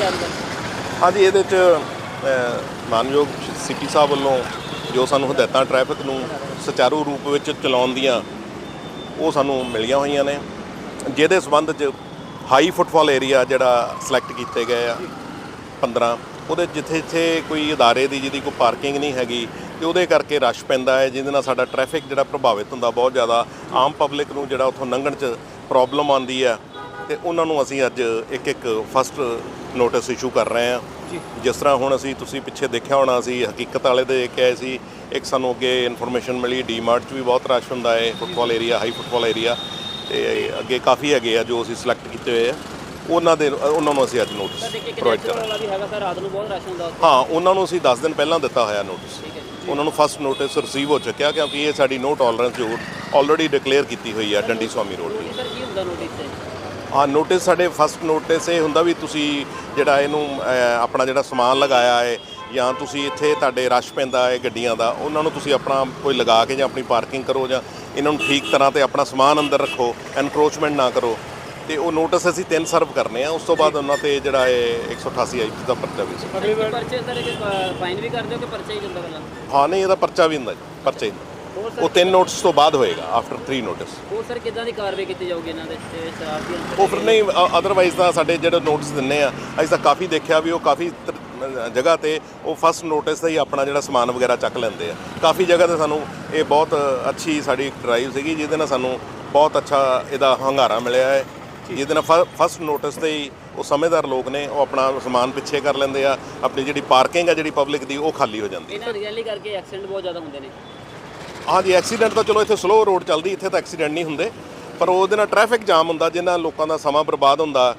ਜਾਊਗਾ ਹਾਂਜੀ ਇਹਦੇ ਚ ਅ, ਮਾਨਯੋਗ ਸੀਪੀ ਸਾਹਿਬ ਵੱਲੋਂ ਜੋ ਸਾਨੂੰ ਹਦਾਇਤਾਂ ਟ੍ਰੈਫਿਕ ਨੂੰ ਸੁਚਾਰੂ ਰੂਪ ਵਿੱਚ ਚਲਾਉਣ ਦੀਆਂ ਉਹ ਸਾਨੂੰ ਮਿਲੀਆਂ ਹੋਈਆਂ ਨੇ। ਜਿਹਦੇ ਸੰਬੰਧ 'ਚ ਹਾਈ ਫੁੱਟਫਾਲ ਏਰੀਆ ਜਿਹੜਾ ਸਿਲੈਕਟ ਕੀਤੇ ਗਏ ਆ 15 ਉਹਦੇ ਜਿੱਥੇ ਜਿੱਥੇ ਕੋਈ ਅਦਾਰੇ ਦੀ ਜਿਹਦੀ ਕੋਈ ਪਾਰਕਿੰਗ ਨਹੀਂ ਹੈਗੀ ਤੇ ਉਹਦੇ ਕਰਕੇ ਰਸ਼ ਪੈਂਦਾ ਹੈ ਜਿਹਦੇ ਨਾਲ ਸਾਡਾ ਟ੍ਰੈਫਿਕ ਜਿਹੜਾ ਪ੍ਰਭਾਵਿਤ ਹੁੰਦਾ ਬਹੁਤ ਜ਼ਿਆਦਾ। ਆਮ ਪਬਲਿਕ ਨੂੰ ਜਿਹੜਾ ਉੱਥੋਂ ਲੰਘਣ 'ਚ ਪ੍ਰੋਬਲਮ ਆਉਂਦੀ ਹੈ। ਤੇ ਉਹਨਾਂ ਨੂੰ ਅਸੀਂ ਅੱਜ ਇੱਕ ਇੱਕ ਫਸਟ ਨੋਟਿਸ ਇਸ਼ੂ ਕਰ ਰਹੇ ਹਾਂ। ਜਿਸ ਤਰ੍ਹਾਂ ਹੁਣ ਅਸੀਂ ਤੁਸੀਂ ਪਿੱਛੇ ਦੇਖਿਆ ਹੋਣਾ ਅਸੀਂ ਹਕੀਕਤ ਵਾਲੇ ਦੇ ਦੇਖ ਕੇ ਆਏ ਸੀ ਇੱਕ ਸਾਨੂੰ ਅੱਗੇ ਇਨਫੋਰਮੇਸ਼ਨ ਮਿਲੀ ਡੀਮਾਰਟ 'ਚ ਵੀ ਬਹੁਤ ਰਸ਼ ਹੁੰਦਾ ਹੈ football area high football area ਤੇ ਅੱਗੇ ਕਾਫੀ ਹੈਗੇ ਆ ਜੋ ਅਸੀਂ ਸਿਲੈਕਟ ਕੀਤੇ ਹੋਏ ਆ। ਉਹਨਾਂ ਦੇ ਉਹਨਾਂ ਨੂੰ ਅਸੀਂ ਅੱਜ ਨੋਟਿਸ ਪ੍ਰੋਵਾਈਡ ਹੁੰਦਾ ਉੱਥੇ। ਹਾਂ ਉਹਨਾਂ ਨੂੰ ਅਸੀਂ 10 ਦਿਨ ਪਹਿਲਾਂ ਦਿੱਤਾ ਹੋਇਆ ਨੋਟਿਸ ਉਹਨਾਂ ਨੂੰ ਫਸਟ ਨੋਟਿਸ ਰਿਸੀਵ ਹੋ ਚੁੱਕਿਆ ਕਿਉਂਕਿ ਇਹ ਸਾਡੀ ਨੋ ਟੋਲਰੈਂਸ ਜੋ ਆਲਰੇਡੀ ਡਿਕਲੇਅਰ ਕੀਤੀ ਹੋਈ ਹੈ ਡੰਡੀ ਸਵਾਮੀ ਰੋਡ ਦੀ। ਸਰ ਕੀ ਹੁੰਦਾ ਨੋਟਿਸ ਹਾਂ ਨੋਟਿਸ ਸਾਡੇ ਫਸਟ ਨੋਟਿਸ ਇਹ ਹੁੰਦਾ ਵੀ ਤੁਸੀਂ ਜਿਹੜਾ ਇਹਨੂੰ ਆਪਣਾ ਜਿਹੜਾ ਸਮਾਨ ਲਗਾਇਆ ਹੈ ਜਾਂ ਤੁਸੀਂ ਇੱਥੇ ਤੁਹਾਡੇ ਰਸ਼ ਪੈਂਦਾ ਹੈ ਗੱਡੀਆਂ ਦਾ ਉਹਨਾਂ ਨੂੰ ਤੁਸੀਂ ਆਪਣਾ ਕੋਈ ਲਗਾ ਕੇ ਜਾਂ ਆਪਣੀ ਪਾਰਕਿੰਗ ਕਰੋ ਜਾਂ ਇਹਨਾਂ ਨੂੰ ਠੀਕ ਤਰ੍ਹਾਂ ਤੇ ਆਪਣਾ ਸਮਾਨ ਅੰਦਰ ਰੱਖੋ ਐਨਕਰੋਚਮੈਂਟ ਨਾ ਕਰੋ। ਤੇ ਉਹ ਨੋਟਿਸ ਅਸੀਂ ਤਿੰਨ ਸਰਵ ਕਰਨੇ ਆ ਉਸ ਤੋਂ ਬਾਅਦ ਉਹਨਾਂ ਤੇ ਜਿਹੜਾ ਇਹ 188 ਆਈਪੀ ਦਾ ਪਰਚਾ ਵੀ ਅਗਲੀ ਪਰਚੇ ਸਰ ਇਹ ਫਾਈਨ ਵੀ ਕਰਦੇ ਹੋ ਕਿ ਪਰਚਾ ਹੀ ਪਹਿਲਾਂ? ਹਾਂ ਨਹੀਂ ਇਹਦਾ ਪਰਚਾ ਵੀ ਹੁੰਦਾ ਜੀ ਪਰਚਾ ਹੀ ਉਹ ਤਿੰਨ ਨੋਟਿਸ ਤੋਂ ਬਾਅਦ ਹੋਏਗਾ ਆਫਟਰ 3 ਨੋਟਿਸ ਹੋਰ ਸਰ ਕਿੱਦਾਂ ਦੀ ਕਾਰਵਾਈ ਕੀਤੀ ਜਾਊਗੀ ਇਹਨਾਂ ਦੇ ਤੇ ਸ਼ਰਾਬ ਦੀ ਉਹ ਫਿਰ ਨਹੀਂ ਅਦਰਵਾਈਜ਼ ਤਾਂ ਸਾਡੇ ਜਿਹੜੇ ਨੋਟਿਸ ਦਿੰਨੇ ਆ ਅਸੀਂ ਤਾਂ ਕਾਫੀ ਦੇਖਿਆ ਵੀ ਉਹ ਕਾਫੀ ਜਗ੍ਹਾ ਤੇ ਉਹ ਫਸਟ ਨੋਟਿਸ ਦਾ ਹੀ ਆਪਣਾ ਜਿਹੜਾ ਸਮਾਨ ਵਗੈਰਾ ਚੱਕ ਲੈਂਦੇ ਆ। ਕਾਫੀ ਜਗ੍ਹਾ ਤੇ ਸਾਨੂੰ ਇਹ ਬਹੁਤ ਅੱਛੀ ਸਾਡੀ ਡਰਾਈਵ ਸੀਗੀ ਜਿਹਦੇ ਨਾਲ ਸਾਨੂੰ ਬਹੁਤ ਅੱਛਾ ਇਹਦਾ ਹੰਗਾਰਾ ਮਿਲਿਆ ਹੈ। ਜਿਹਦੇ ਨਾਲ ਫਸਟ ਨੋਟਿਸ ਤੇ ਹੀ ਉਹ ਸਮਝਦਾਰ ਲੋਕ ਨੇ ਉਹ ਆਪਣਾ ਸਮਾਨ ਪਿੱਛੇ ਕਰ ਲੈਂਦੇ ਆ ਆਪਣੀ ਜਿਹੜੀ ਪਾਰਕਿੰਗ ਆ ਜਿਹੜੀ ਪਬਲਿਕ ਦੀ ਉਹ ਖਾਲੀ ਹੋ ਜਾਂਦੀ ਇਹਨਾਂ ਰੀਅਲੀ ਕਰਕੇ ਐਕਸੀਡੈਂਟ ਬਹੁਤ ਜ਼ਿਆਦਾ ਹੁੰਦੇ ਨੇ। ਹਾਂਜੀ ਐਕਸੀਡੈਂਟ ਤਾਂ ਚਲੋ ਇੱਥੇ ਸਲੋ ਰੋਡ ਚੱਲਦੀ ਇੱਥੇ ਤਾਂ ਐਕਸੀਡੈਂਟ ਨਹੀਂ ਹੁੰਦੇ ਪਰ ਉਹਦੇ ਨਾਲ ਟ੍ਰੈਫਿਕ ਜਾਮ ਹੁੰਦਾ ਜਿਨ੍ਹਾਂ ਲੋਕਾਂ ਦਾ ਸਮਾਂ ਬਰਬਾਦ ਹੁੰਦਾ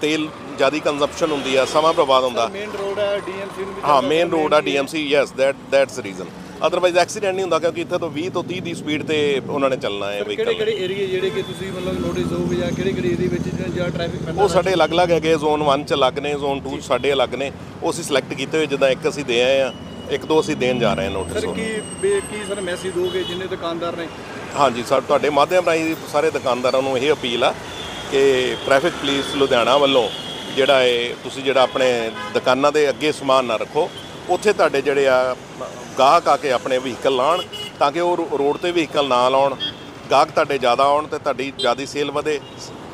ਤੇਲ ਜ਼ਿਆਦਾ ਕੰਜ਼ੰਪਸ਼ਨ ਹੁੰਦੀ ਆ ਸਮਾਂ ਬਰਬਾਦ ਹੁੰਦਾ। ਮੇਨ ਰੋਡ ਹੈ ਡੀਐਮਸੀ ਨੂੰ ਵੀ ਹਾਂ ਮੇਨ ਰੋਡ ਆ DMC yes that that's reason otherwise accident ਨਹੀਂ ਹੁੰਦਾ ਕਿਉਂਕਿ ਇੱਥੇ ਤੋਂ 20 ਤੋਂ 30 ਦੀ ਸਪੀਡ ਤੇ ਉਹਨਾਂ ਨੇ ਚੱਲਣਾ ਹੈ ਕਿਹੜੇ ਵਹੀਕਲ ਕਿਹੜੇ ਏਰੀਆ ਜਿਹੜੇ ਕਿ ਤੁਸੀਂ ਮਤਲਬ ਨੋਟਿਸ ਹੋਊਗੇ ਜਾਂ ਕਿਹੜੇ ਕਿਹੜੇ ਏਰੀਆ ਵਿੱਚ ਜਿਹੜਾ ਟ੍ਰੈਫਿਕ ਪੈਂਦਾ ਉਹ ਸਾਡੇ ਅਲੱਗ-ਅਲੱਗ ਹੈਗੇ ਜ਼ੋਨ 1 ਚ ਅਲੱਗ ਨੇ ਜ਼ੋਨ 2 ਚ ਸਾਡੇ ਅਲੱਗ ਨੇ ਉਹ ਅਸੀਂ ਸਿਲੈਕਟ ਕੀਤੇ ਹੋਏ ਜਿੱਦਾਂ ਇੱਕ ਅਸੀਂ ਦੇ ਆਏ ਆ ਇੱਕ ਦੋ ਅਸੀਂ ਦੇਣ ਜਾ ਰਹੇ ਹਾਂ ਨੋਟਿਸ ਸਰ ਕੀ ਬੇ ਕੀ ਸਰ ਮੈਸੇਜ ਦੋਗੇ ਜਿੰਨੇ ਦੁਕਾਨਦਾਰ ਨੇ? ਹਾਂਜੀ ਸਰ ਤੁਹਾਡੇ ਮਾਧਿਅਮ ਰਾਹੀਂ ਸਾਰੇ ਦੁਕਾਨਦਾਰਾਂ ਨੂੰ ਇਹ ਅਪੀਲ ਆ ਕਿ ਟ੍ਰੈਫਿਕ ਪੁਲਿਸ ਲੁਧਿਆਣਾ ਵੱਲੋਂ ਜਿਹੜਾ ਹੈ ਤੁਸੀਂ ਜਿਹੜਾ ਆਪਣੇ ਦੁਕਾਨਾਂ ਦੇ ਅੱਗੇ ਸਮਾਨ ਨਾ ਰੱਖੋ ਉੱਥੇ ਤੁਹਾਡੇ ਜਿਹੜੇ ਆ ਗਾਹਕ ਆ ਕੇ ਆਪਣੇ ਵਹੀਕਲ ਲਾਣ ਤਾਂ ਕਿ ਉਹ ਰੋ- ਰੋਡ ਤੇ ਵਹੀਕਲ ਨਾ ਲਾਉਣ। ਗਾਹਕ ਤੁਹਾਡੇ ਜ਼ਿਆਦਾ ਆਉਣ ਤੇ ਤੁਹਾਡੀ ਜ਼ਿਆਦਾ ਸੇਲ ਵਧੇ।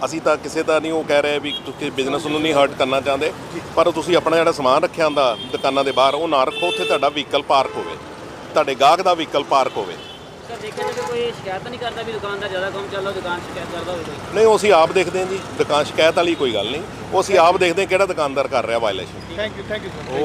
ਅਸੀਂ ਤਾਂ ਕਿਸੇ ਦਾ ਨਹੀਂ ਉਹ ਕਹਿ ਰਹੇ ਵੀ ਤੁਸੀਂ ਬਿਜ਼ਨਸ ਨੂੰ ਨਹੀਂ ਹਰਟ ਕਰਨਾ ਚਾਹੁੰਦੇ ਪਰ ਤੁਸੀਂ ਆਪਣਾ ਜਿਹੜਾ ਸਮਾਨ ਰੱਖਿਆ ਹੁੰਦਾ ਦੁਕਾਨਾਂ ਦੇ ਬਾਹਰ ਉਹ ਨਾ ਰੱਖੋ ਉੱਥੇ ਤੁਹਾਡਾ ਵਹੀਕਲ ਪਾਰਕ ਹੋਵੇ। ਤੁਹਾਡੇ ਗਾਹਕ ਦਾ ਵਹੀਕਲ ਪਾਰਕ ਹੋਵੇ। ਸਰ ਦੇਖਿਆ ਜਾਵੇ ਕੋਈ ਸ਼ਿਕਾਇਤ ਤਾਂ ਨਹੀਂ ਕਰਦਾ ਵੀ ਦੁਕਾਨ ਦਾ ਜ਼ਿਆਦਾ ਕੰਮ ਚੱਲਦਾ ਦੁਕਾਨ ਸ਼ਿਕਾਇਤ ਕਰਦਾ ਹੋਵੇ ਕੋਈ? ਨਹੀਂ ਉਹ ਅਸੀਂ ਆਪ ਦੇਖਦੇ ਹਾਂ ਜੀ ਦੁਕਾਨ ਸ਼ਿਕਾਇਤ ਵਾਲੀ ਕੋਈ ਗੱਲ ਨਹੀਂ। ਉਹ ਅਸੀਂ ਆਪ ਦੇਖਦੇ ਹਾਂ ਕਿਹੜਾ ਦੁਕਾਨਦਾਰ ਕਰ ਰਿਹਾ violation thank you thank you sir